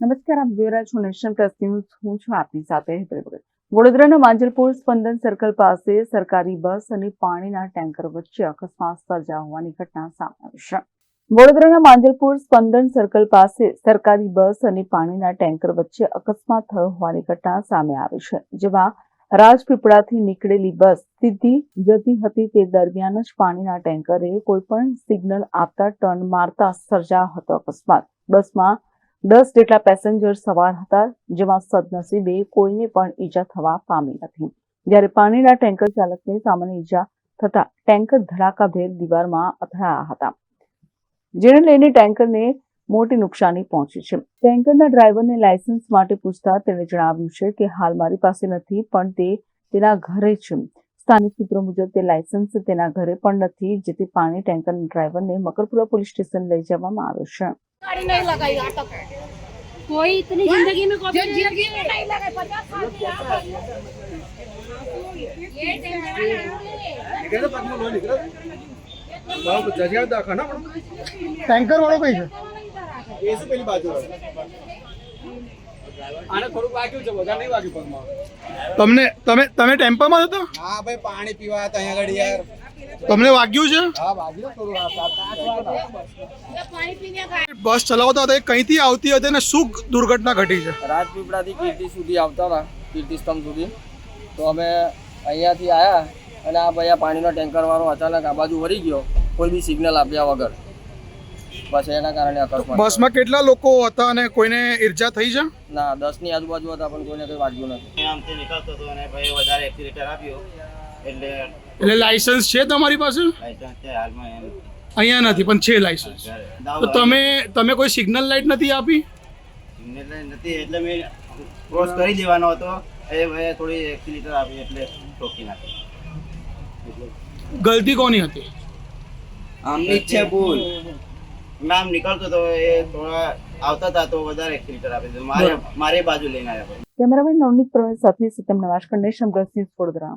નમસ્કાર, આપ જોઈ રહ્યા છો નેશન પ્લસ ન્યૂઝ. હું છું આપની સાથે હેતલ વડોદરાના માંજલપુર સ્પંદન સર્કલ પાસે સરકારી બસ અને પાણીના ટેન્કર વચ્ચે અકસ્માત સર્જા હોવાની ઘટના સામે આવી છે. વડોદરાના માંજલપુર સ્પંદન સર્કલ પાસે સરકારી બસ અને પાણીના ટેન્કર વચ્ચે અકસ્માત થયો હોવાની ઘટના સામે આવી છે, જેમાં રાજપીપળાથી નીકળેલી બસ સીધી જતી હતી તે દરમિયાન જ પાણીના ટેન્કરે કોઈપણ સિગ્નલ આપતા ટર્ન મારતા સર્જા હતો અકસ્માત. બસમાં દસ જેટલા પેસેન્જર સવાર હતા, જેમાં સદનસીબે કોઈને પણ ઈજા થવા પામી નથી. જ્યારે પાણીના ટેન્કર ચાલકને સામાન્ય ઈજા થતા ટેન્કર ધડાકાભેર દીવારમાં અથડાયા હતા. જેને લઈને ટેન્કરને મોટી નુકસાની પહોંચી છે. ટેન્કરના ડ્રાઈવરને લાયસન્સ માટે પૂછતા તેણે જણાવ્યું છે કે, હાલ મારી પાસે નથી, પણ તે તેના ઘરે છે. સ્થાનિક સૂત્રો મુજબ તે લાયસન્સ તેના ઘરે પણ નથી, જેથી પાણી ટેન્કરના ડ્રાઈવરને મકરપુરા પોલીસ સ્ટેશન લઈ જવામાં આવ્યો છે. गाड़ी नहीं लगाई ऑटो पे कोई इतनी जिंदगी में जो कभी जिंदगी में नहीं लगाई पचास साल की आदत है। ये टेंशन निकल पद्म लो निकल बाबू जजगा दाखा ना ટેન્કર વાળો કઈ છે એ શું પેલી બાજુ આને થોડું વાગ્યું છે વધારે નહીં વાગ્યું પગમાં તમને તમે તમે ટેમ્પામાં હતા હા ભાઈ પાણી પીવા હતા અહીંયા આગળ યાર તમને વાગ્યું છે? બસ ચલાવતા હતા કઈ થી આવતી હતી અને શું દુર્ઘટના ઘટી છે? રાજપીપળા થી કીર્તિ સુધી આવતા હતા કીર્તિ સ્તંભ સુધી. તો અમે અહીંયાથી આવ્યા અને આ ભાઈ પાણીનો ટેન્કર વાળો અચાનક આ બાજુ વળી ગયો કોઈ બી સિગ્નલ આપ્યા વગર. બસ એના કારણે બસમાં કેટલા લોકો હતા અને કોઈને ઈર્જા થઈ છે? ના દસની આજુબાજુ હતા પણ કોઈને કંઈ વાગ્યું નથી. આમથી નીકળતો હતો અને ભાઈ વધારે એક્સિલેટર આપ્યો. એટલે એટલે લાયસન્સ છે તમારી પાસે? અહીંયા નથી પણ છે લાયસન્સ તો તમે તમે કોઈ સિગ્નલ લાઇટ નથી આપી? સિગ્નલ નથી એટલે મેં ક્રોસ કરી દેવાનો હતો. એ ભાઈ થોડી એક્સિલેટર આપી એટલે ટોકી નાખી. ગલતી કોની હતી? આમની છે ભૂલ. મેં આમ નીકળતો હતો એ થોડા આવતા હતા તો વધારે એક્સિલેટર આપી દીધું. મારે મારી બાજુ લઈને આવ્યા કેમેરામેન નવનીત પ્રવીણ સાથે સત્યમ નવાશકર નેશન પ્લસ ન્યૂઝ વડોદરા.